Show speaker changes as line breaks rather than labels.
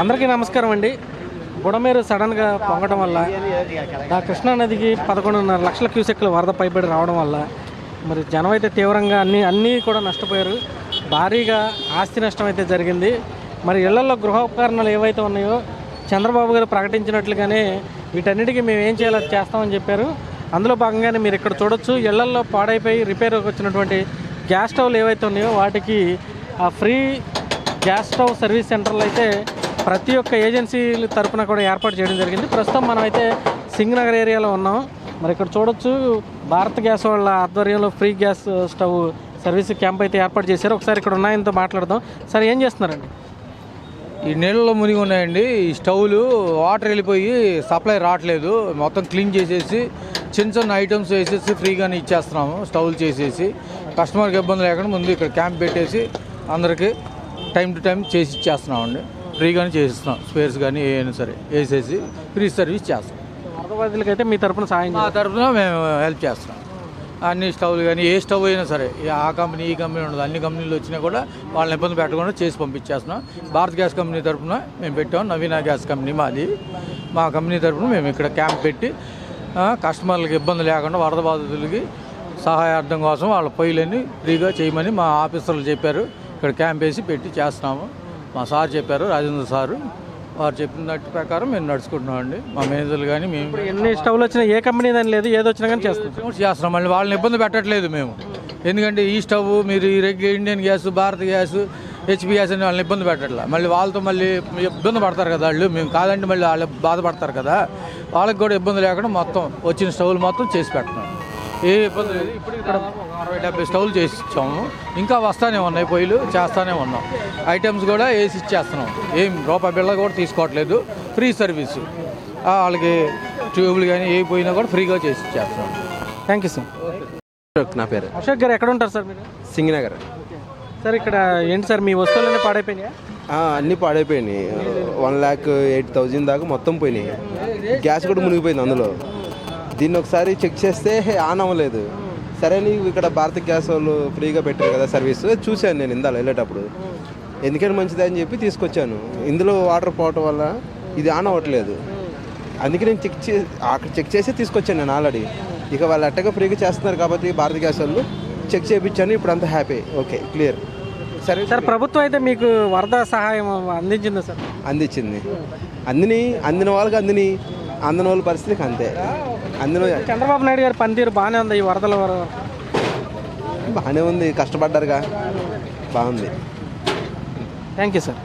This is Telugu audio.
అందరికీ నమస్కారం అండి. బుడమేరు సడన్గా పొంగడం వల్ల ఆ కృష్ణా నదికి పదకొండున్నర లక్షల క్యూసెక్లు వరద పైబడి రావడం వల్ల మరి జనం అయితే తీవ్రంగా అన్ని అన్నీ కూడా నష్టపోయారు. భారీగా ఆస్తి నష్టం అయితే జరిగింది. మరి ఇళ్ళలో గృహోపకరణాలు ఏవైతే ఉన్నాయో చంద్రబాబు గారు ప్రకటించినట్లుగానే వీటన్నిటికీ మేము ఏం చేయాలో చేస్తామని చెప్పారు. అందులో భాగంగానే మీరు ఇక్కడ చూడొచ్చు. ఇళ్ళల్లో పాడైపోయి రిపేర్ వచ్చినటువంటి గ్యాస్ స్టవ్లు ఏవైతే ఉన్నాయో వాటికి ఆ ఫ్రీ గ్యాస్ స్టవ్ సర్వీస్ సెంటర్లు అయితే ప్రతి ఒక్క ఏజెన్సీల తరపున కూడా ఏర్పాటు చేయడం జరిగింది. ప్రస్తుతం మనం అయితే సింగనగర్ ఏరియాలో ఉన్నాం. మరి ఇక్కడ చూడొచ్చు భారత్ గ్యాస్ వాళ్ళ ఆధ్వర్యంలో free gas stove service camp అయితే ఏర్పాటు చేశారు. ఒకసారి ఇక్కడ ఉన్నాయంతో మాట్లాడదాం. సార్ ఏం చేస్తున్నారండి?
ఈ నీళ్ళలో మునిగి ఉన్నాయండి. ఈ స్టవ్లు వాటర్ వెళ్ళిపోయి సప్లై రావట్లేదు. మొత్తం క్లీన్ చేసేసి చిన్న చిన్న ఐటమ్స్ వేసేసి ఫ్రీగానే ఇచ్చేస్తున్నాము స్టవ్లు చేసేసి. కస్టమర్కి ఇబ్బంది లేకుండా ముందు ఇక్కడ క్యాంప్ పెట్టేసి అందరికీ టైం టు టైం చేసి ఇచ్చేస్తున్నామండి. ఫ్రీగానే చేసిస్తున్నాం స్పేర్స్ కానీ ఏమైనా సరే వేసేసి ఫ్రీ సర్వీస్ చేస్తాం.
వరద అయితే మీ తరపున సాయం
మా తరఫున మేము హెల్ప్ చేస్తాం. అన్ని స్టవ్లు కానీ ఏ స్టవ్ అయినా సరే ఆ కంపెనీ ఈ కంపెనీ ఉండదు అన్ని కంపెనీలు వచ్చినా కూడా వాళ్ళని ఇబ్బంది పెట్టకుండా చేసి పంపించేస్తున్నాం. భారత్ గ్యాస్ కంపెనీ తరఫున మేము పెట్టాం నవీన గ్యాస్ కంపెనీ మాది. మా కంపెనీ తరఫున మేము ఇక్కడ క్యాంప్ పెట్టి కస్టమర్లకు ఇబ్బంది లేకుండా వరద బాధితులకి సహాయార్థం కోసం వాళ్ళ పొయ్యిలన్నీ ఫ్రీగా చేయమని మా ఆఫీసర్లు చెప్పారు. ఇక్కడ క్యాంప్ వేసి పెట్టి చేస్తున్నాము. మా సార్ చెప్పారు రాజేంద్ర సారు. వారు చెప్పినట్టు ప్రకారం మేము నడుచుకుంటున్నామండి. మా మేనేజర్లు కానీ మేము
ఎన్ని స్టవ్లు వచ్చినా ఏ కంపెనీ దాని లేదు ఏది వచ్చినా కానీ చేస్తాం.
చేస్తున్నాం మళ్ళీ. వాళ్ళని ఇబ్బంది పెట్టట్లేదు మేము. ఎందుకంటే ఈ స్టవ్ మీరు ఈ రెగ్యు Indian gas Bharat gas HP gas అని వాళ్ళని ఇబ్బంది పెట్టట్లా. మళ్ళీ వాళ్ళతో మళ్ళీ ఇబ్బంది పడతారు కదా వాళ్ళు. మేము కాదంటే మళ్ళీ వాళ్ళు బాధపడతారు కదా. వాళ్ళకి కూడా ఇబ్బంది లేకుండా మొత్తం వచ్చిన స్టవ్లు మొత్తం చేసి పెట్టినాం ఏ ఇబ్బంది లేదు. ఇప్పుడు ఇక్కడ అరవై డెబ్బై స్టవ్లు చేసి ఇచ్చాము ఇంకా వస్తానే ఉన్నాయి పొయ్యిలు చేస్తానే ఉన్నాం. ఐటమ్స్ కూడా వేసి ఇచ్చేస్తున్నాం. ఏం రూపాయి బిళ్ళ కూడా తీసుకోవట్లేదు. Free service. వాళ్ళకి ట్యూబ్లు కానీ ఏ పోయినా కూడా ఫ్రీగా చేసి ఇచ్చేస్తున్నాం.
థ్యాంక్ యూ సార్
అశోక్ నా పేరు.
అశోక్ గారు ఎక్కడ ఉంటారు సార్ మీరు?
సింగనగర్.
సార్ ఇక్కడ ఏంటి సార్ మీ వస్తువులన్నీ పాడైపోయినాయా?
అన్నీ పాడైపోయినాయి. వన్ ల్యాక్ ఎయిట్ థౌజండ్ దాకా మొత్తం పోయినాయి. గ్యాస్ కూడా మునిగిపోయింది అందులో. దీన్ని ఒకసారి చెక్ చేస్తే ఆన్ అవ్వలేదు. సరే నీకు ఇక్కడ భారత గ్యాస్ వాళ్ళు ఫ్రీగా పెట్టారు కదా సర్వీస్. చూశాను నేను ఇందాల వెళ్ళేటప్పుడు. ఎందుకంటే మంచిది అని చెప్పి తీసుకొచ్చాను. ఇందులో వాటర్ పోవటం వల్ల ఇది ఆన్ అవ్వట్లేదు. అందుకే నేను చెక్ చే అక్కడ చెక్ చేసి తీసుకొచ్చాను నేను ఆల్రెడీ. ఇక వాళ్ళు అట్టగా ఫ్రీగా చేస్తున్నారు కాబట్టి భారత గ్యాస్ వాళ్ళు చెక్ చేయించాను. ఇప్పుడు అంతా హ్యాపీ. Okay clear. సరే
సార్ ప్రభుత్వం అయితే మీకు వరద సహాయం అందించిందా సార్?
అందించింది. అందిని అందిన వాళ్ళకి అందిని. అందని వాళ్ళ పరిస్థితికి అంతే. అందిన
చంద్రబాబు నాయుడు గారి పనితీరు బాగానే ఉంది ఈ వరదల వర
బాగానే ఉంది కష్టపడ్డారుగా. బాగుంది.
Thank you sir